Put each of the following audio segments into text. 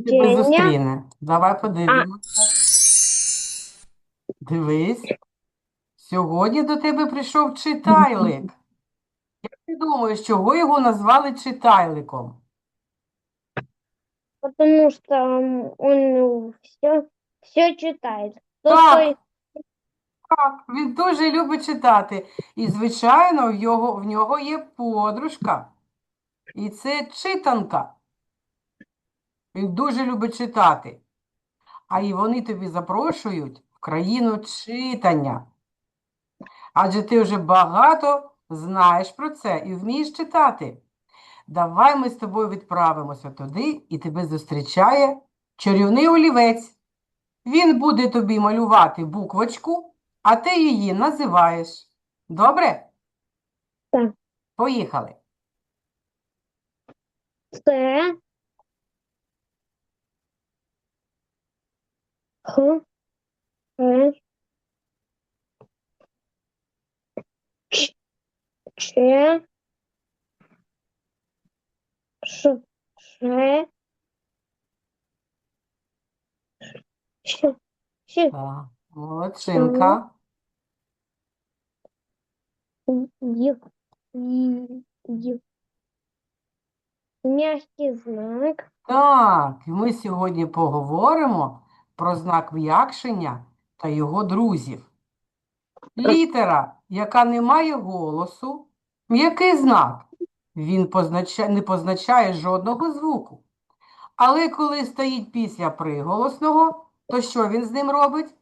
тебе зустріне? Давай подивимося. Дивись. Сьогодні до тебе прийшов читайлик. Як ти думаєш, чого його назвали читайликом? Потому что м, он все, все читает. Так. Только Так, він дуже любить читати. І, звичайно, в його, в нього є подружка. І це читанка. Він дуже любить читати. А і вони тобі запрошують в країну читання. Адже ти вже багато знаєш про це і вмієш читати. Давай ми з тобою відправимося туди, і тебе зустрічає чарівний олівець. Він буде тобі малювати буквочку, а ти її називаєш. Добре? Так. Поїхали. С, Х, Р, Ч, Ч, Ш, Ш, Так, молодчинка. Й, Й, Й. Мягкий знак. Так, ми сьогодні поговоримо про знак м'якшення та його друзів. Літера, яка не має голосу, м'який знак. Він познача... не позначає жодного звуку. Але коли стоїть після приголосного, то що він з ним робить?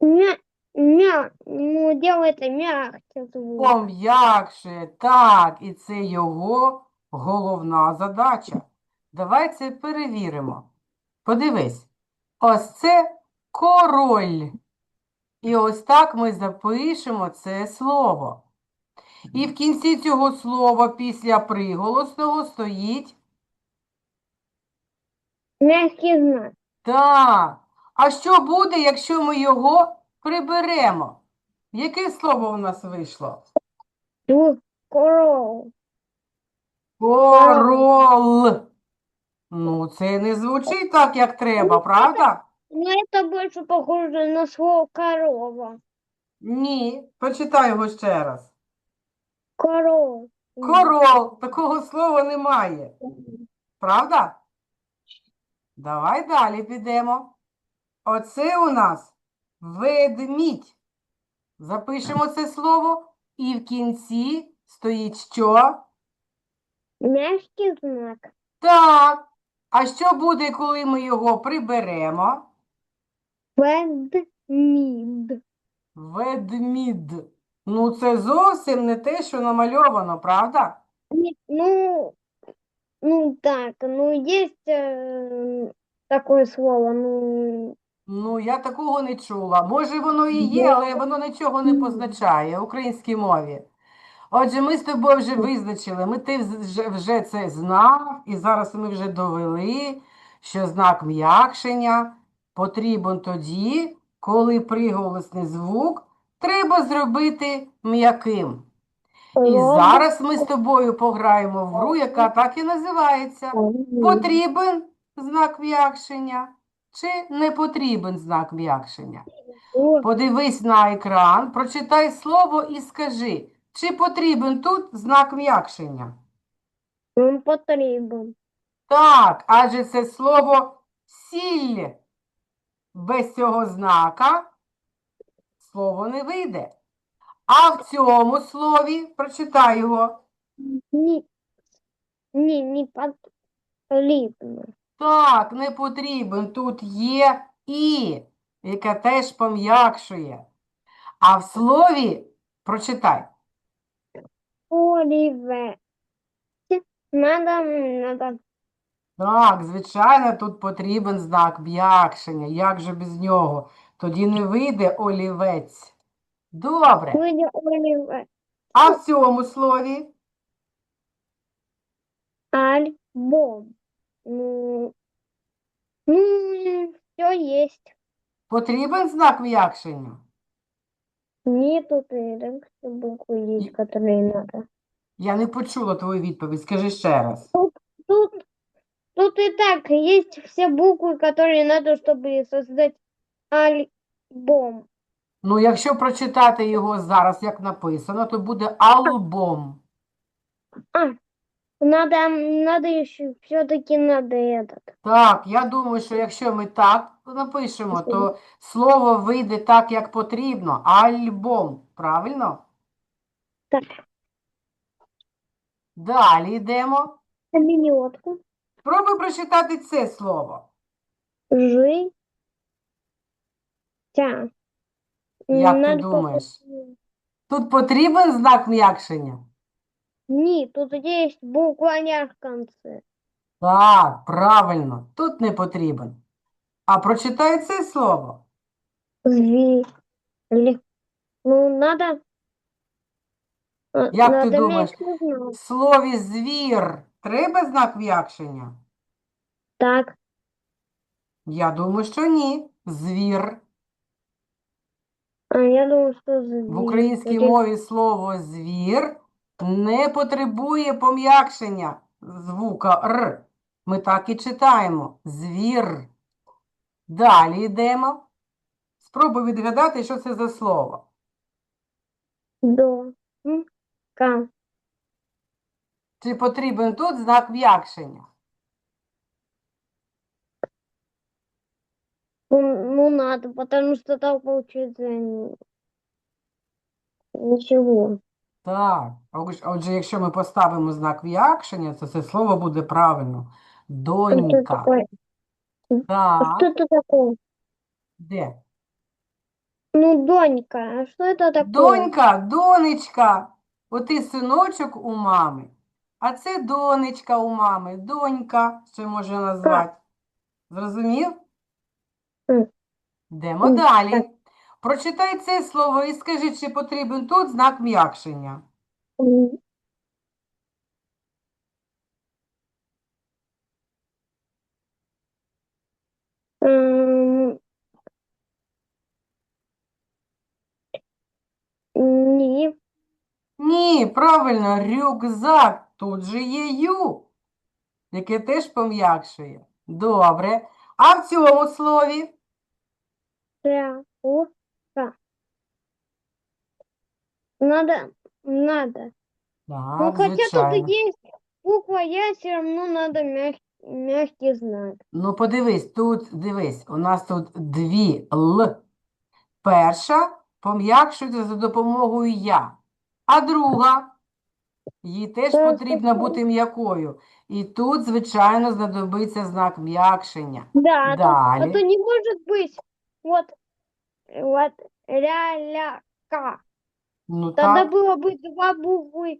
Мя, мя, ну, делает мягкий звук. Пом'якшує, так, і це його головна задача. Давай це перевіримо. Подивись, ось це король. І ось так ми запишемо це слово. І в кінці цього слова після приголосного стоїть Мягкий знак. так. А що буде, якщо ми його приберемо? Яке слово у нас вийшло? Коров. Корол. Ну, це не звучить так, як треба, правда? Ну, это больше похоже на слово корова. Ні. Почитай його ще раз. Коров. Корол. Такого слова немає. Правда? Давай далі підемо. Оце у нас ведмідь. Запишемо це слово, і в кінці стоїть що? Мягкий знак. Так. А що буде, коли ми його приберемо? Ведмід. Ведмід. Ну, це зовсім не те, що намальовано, правда? Ну, ну так, ну есть э, такое слово, ну, Ну, я такого не чула. Може, воно і є, але воно нічого не позначає в українській мові. Отже, ми з тобою вже визначили, ми ти вже, вже це знав, і зараз ми вже довели, що знак м'якшення потрібен тоді, коли приголосний звук треба зробити м'яким. І зараз ми з тобою пограємо в гру, яка так і називається. Потрібен знак м'якшення чи не потрібен знак м'якшення? Подивись на екран, прочитай слово і скажи, чи потрібен тут знак м'якшення? Он потрібен. Так, адже це слово сіль. Без цього знака слово не вийде. А в цьому слові, прочитай його, Ні, ні, не потрібно. Так, не потрібен. Тут є і, яке теж пом'якшує. А в слові прочитай. Оліве. Надо, надо. Так, звичайно, тут потрібен знак м'якшення. Як же без нього? Тоді не вийде олівець. Добре. Вийде оліве. А в цьому слові? Альбом. Ну, ну, все есть. Потрібен знак м'якшення? Нету рядом буквы есть, которые надо. Я не почула твою відповідь. Скажи ще раз. Тут, тут тут и так есть все буквы, которые надо, чтобы создать альбом. Ну, якщо прочитати його зараз, як написано, то буде альбом. Надо, надо еще, все-таки надо этот. Так, я думаю, що якщо ми так напишемо, то слово вийде так, як потрібно. Альбом. Правильно? Так. Далі йдемо. Самолетку. Спробуй прочитати це слово. Жи. Тя. Як ти думаєш? Тут потрібен знак м'якшення? Ні, тут есть буква «ня» в конце. Так, правильно, тут не потрібен. А прочитай це слово. Зви. Ли. Ну, надо... Як ти надо думаєш? В слові звір треба знак м'якшення? Так, Я думаю, що ні. Звір. а я думаю, зви. В українській Тоді- мові слово звір не потребує пом'якшення звука Р. Ми так і читаємо. Звір. Далі йдемо. Спробуй відгадати, що це за слово. До. М. Ка. Чи потрібен тут знак м'якшення? Ну, ну, надо, потому что так получается н- ничего. Так, отже, якщо ми поставимо знак м'якшення, то це слово буде правильно. Что Донька. такое? Так, что это такое? де? Ну, Донька, а что это такое? Донька, донечка. Оти синочок у мами, а це донечка у мами, донька, ще можна назвати. Зрозумів? М. Йдемо далі. Прочитай це слово і скажи, чи потрібен тут знак м'якшення. Ні. Ні, правильно, рюкзак. Тут же є ю, яке теж пом'якшує. Добре. А в цьому слові? Ра. О. Надо, надо. Ну, хотя тут звичайно. есть буква Я, все равно надо мяг- мягкий знак. Ну, подивись, тут, дивись, у нас тут дві Л. Перша пом'якшується за допомогою Я, а друга, їй теж Так, потрібно так, бути м'якою. І тут, звичайно, знадобиться знак м'якшення. Да, а то, а Далі. то не может быть вот, вот ля-ля-ка. Ну, Тогда так. было бы два буквы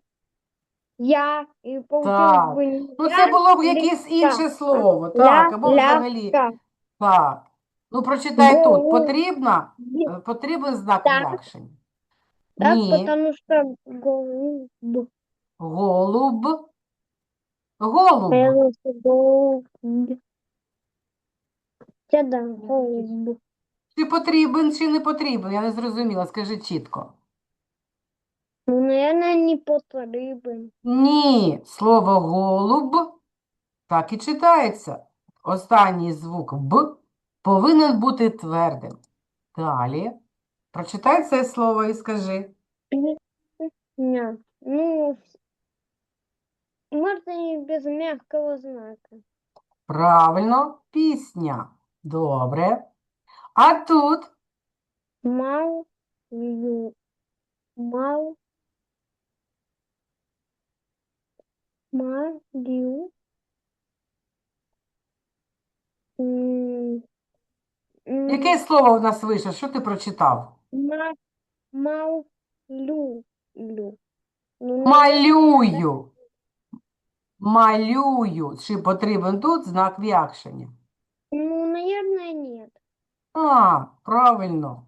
Я, и Так. получилось бы не Ну, я, це було б ля, якесь ка. інше слово, ля, так, або ля, взагалі. ка. Так. Ну, прочитай тут. Бу- Потрібно, Е, е, потрібен знак Так. м'якшення? Так, Ні. потому что голуб. Голуб. Голуб. А я думаю, что голубь. Хотя да, голубь. Чи потрібен, чи не потрібен? Я не зрозуміла, скажи чітко. Ну, наверное, не потрібен. Ні, слово голуб так і читається. Останній звук Б повинен бути твердим. Далі. Прочитай це слово і скажи. Нет. Ну, можно и без мягкого знака. Правильно, пісня. Добре. А тут Мал, ю, мал, малю, м, м, яке слово в нас вийшло? Що ти прочитав? ма- малю. Ну, Малюю. Малюю. Чи потрібен тут знак м'якшення? ну, наверное, нет. А, правильно.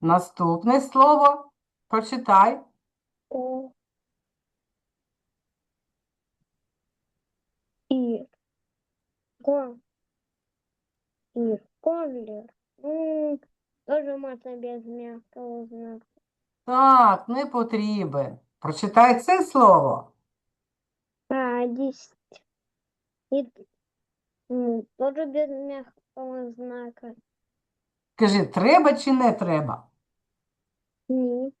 Наступне слово. Прочитай. О. И. Ко. И. Ковлер. Ну, тоже можно без мягкого знака. Так, не потрібен. Прочитай це слово. Радість. І Ну, тоже без мягкого знака. Скажи, треба чи не треба? Ні.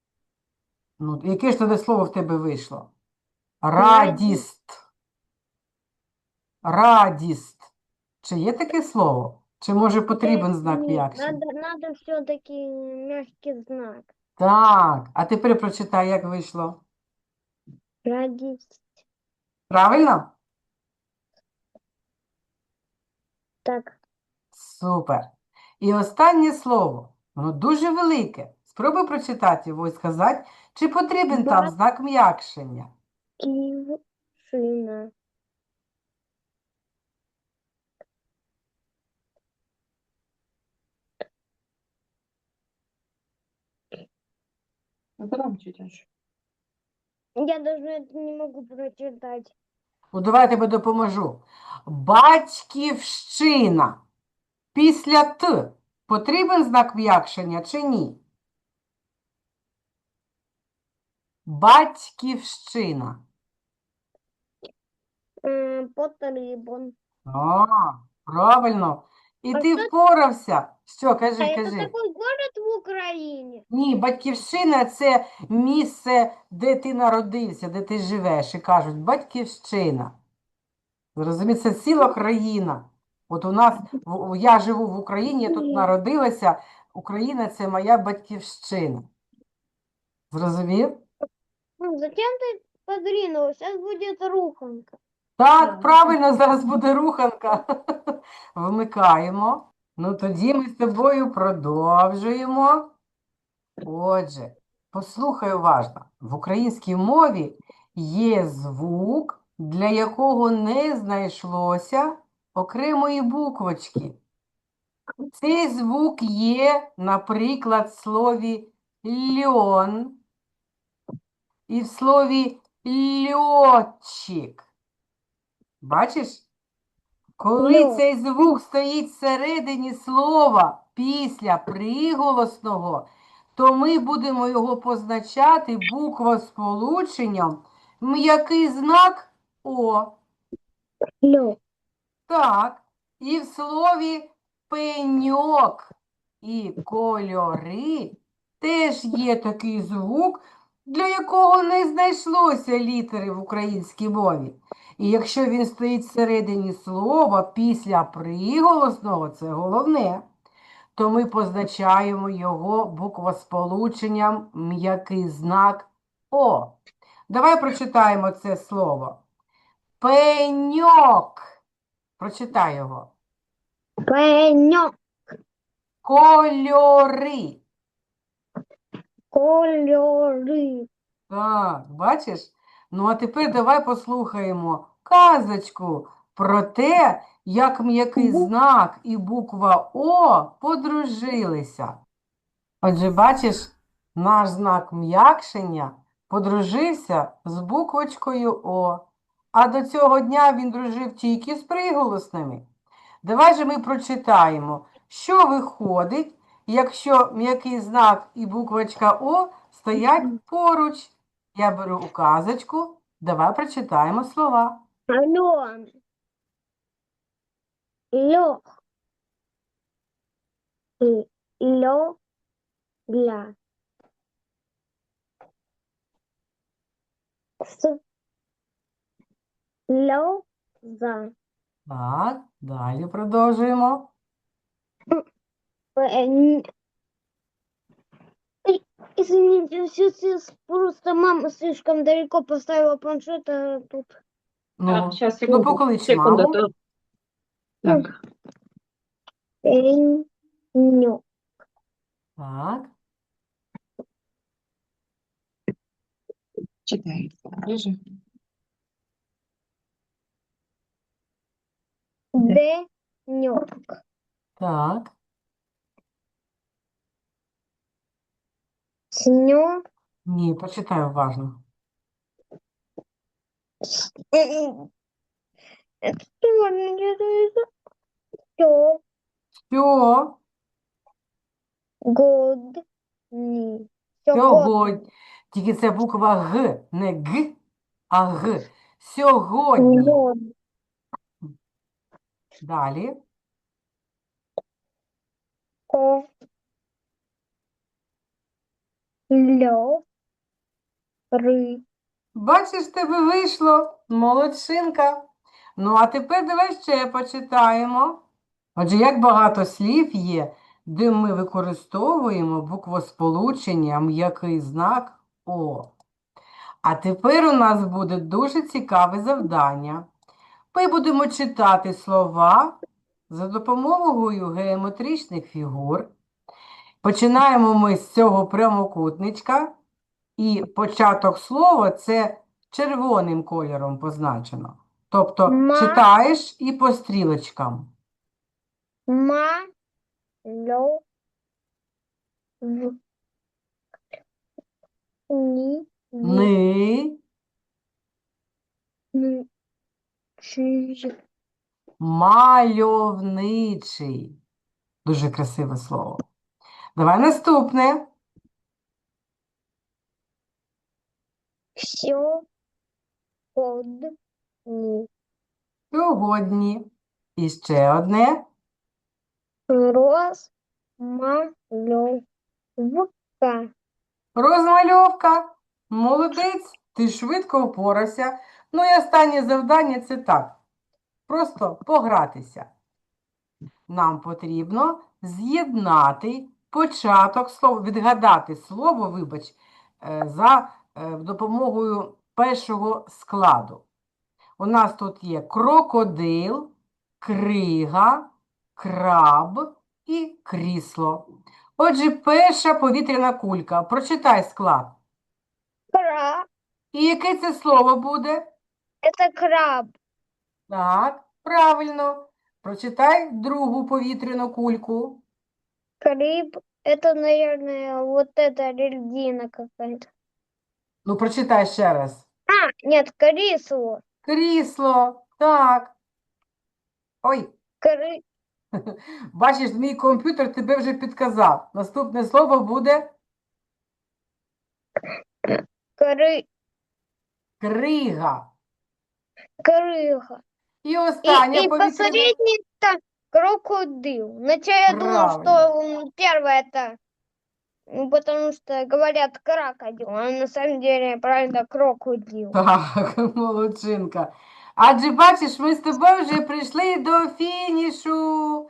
Ну, яке ж тоді слово в тебе вийшло? Радість. Радіст. Чи є таке слово? Чи може потрібен знак? Надо, надо все-таки мягкий знак. Так, а тепер прочитай, як вийшло. Радість. Правильно? Так. Супер. І останнє слово. Воно дуже велике. Спробуй прочитати його і сказати, чи потрібен там знак м'якшення. Ківшина. Громче чуть. Я даже это не могу прочитать. Ну, давай я тебе допоможу. Батьківщина. Після Т потрібен знак м'якшення чи ні? Батьківщина. М, Потрібен. О, правильно. І ти впорався. Що, А кажи, это кажи. такой город в Украине? Ні, батьківщина це місце, де ти народився, де ти живеш. І кажуть, батьківщина. Зрозумієте, це ціла країна. От у нас, в- я живу в Україні, я тут народилася. Україна це моя батьківщина. Зрозумів? Ну, зачем ты подвинул? Сейчас будет руханка. Так, правильно, зараз буде руханка. Вмикаємо. Ну, тоді ми з тобою продовжуємо. Отже, послухай уважно. В українській мові є звук, для якого не знайшлося окремої буквочки. Цей звук є, наприклад, в слові льон і в слові льотчик. Бачиш? Коли Льот. цей звук стоїть всередині слова після приголосного, то ми будемо його позначати буквосполученням м'який знак О. Лё. Так, і в слові пеньок і кольори теж є такий звук, для якого не знайшлося літери в українській мові. І якщо він стоїть всередині слова після приголосного, це головне, то ми позначаємо його буквосполученням м'який знак О. Давай прочитаємо це слово. Пеньок. Прочитай його. Пенёк. Кольори. Кольоры. Так, бачиш? Ну, а тепер давай послухаємо казочку про те, як м'який знак і буква О подружилися. Отже, бачиш, наш знак м'якшення подружився з буквочкою О. А до цього дня він дружив тільки з приголосними. Давай же ми прочитаємо, що виходить, якщо м'який знак і буквочка О стоять поруч. Я беру указочку, давай прочитаємо слова. Ален. Лёг. Л- Лё. Ля. С. Лё. За. Так, далі продовжуємо. Извините, сейчас просто мама слишком далеко поставила планшет, а тут Ну, Так, сейчас, ну секунду. поклич Секунду. маму. то- Так. пенёк. Так, Читай. Ближе. Денёк. так, Снё. ні, почитай уважно. Это что, это Всё. Що Год. Ні. сьогодні, тільки це буква Г, не Г, а Г. Сьогодні. Год. Далі. Ко. Льо. Ри. Бачиш, тебе вийшло. Молодчинка. Ну, а тепер давай ще почитаємо. Отже, як багато слів є, де ми використовуємо буквосполучення м'який знак О. А тепер у нас буде дуже цікаве завдання. Ми будемо читати слова за допомогою геометричних фігур. Починаємо ми з цього прямокутничка. І початок слова це червоним кольором позначено. Тобто Ма. читаєш і по стрілочкам. Ма. Льо. В. Ни. Ни. Чи. мальовничий. Дуже красиве слово. Давай наступне. Ни. Сьогодні. І ще одне. Роз. Ма. Льо. В. К. Розмальовка. Молодець, ти швидко впорався. Ну і останнє завдання це так. Просто погратися. Нам потрібно з'єднати початок слова, відгадати слово, вибач, е, за допомогою першого складу. У нас тут є крокодил, крига, краб і крісло. Отже, перша повітряна кулька. Прочитай склад. Краб. І яке це слово буде? Это краб. Так, правильно. Прочитай другу повітряну кульку. Криб. Это, наверное, вот эта льдина какая-то. Ну, прочитай ще раз. А, нет, крисло. Крісло. Так. Ой, Кры... бачиш, мій комп'ютер тебе вже підказав. Наступне слово буде Кры... крига. Крыга. І И, остання и повітряна. последний-то крокодил. Вначале я думал, что м, первое это, м, потому что говорят крокодил, а на самом деле правильно крокодил. Так, молодчинка. Адже бачиш, ми з тобою вже прийшли до фінішу.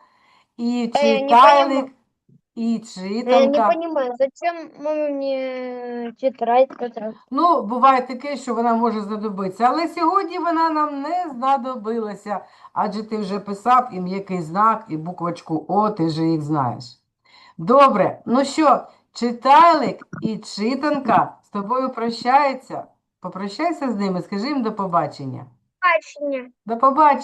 І Та я не читайлик, і Я не читанка. понимаю, зачем мама мне тетрадь. Ну, буває таке, що вона може знадобитися, але сьогодні вона нам не знадобилася, адже ти вже писав і м'який знак, і буквочку О, ти вже їх знаєш. Добре, ну що, читайлик і читанка з тобою прощаються. Попрощайся з ними, скажи їм до побачення. Бачення. До побачення.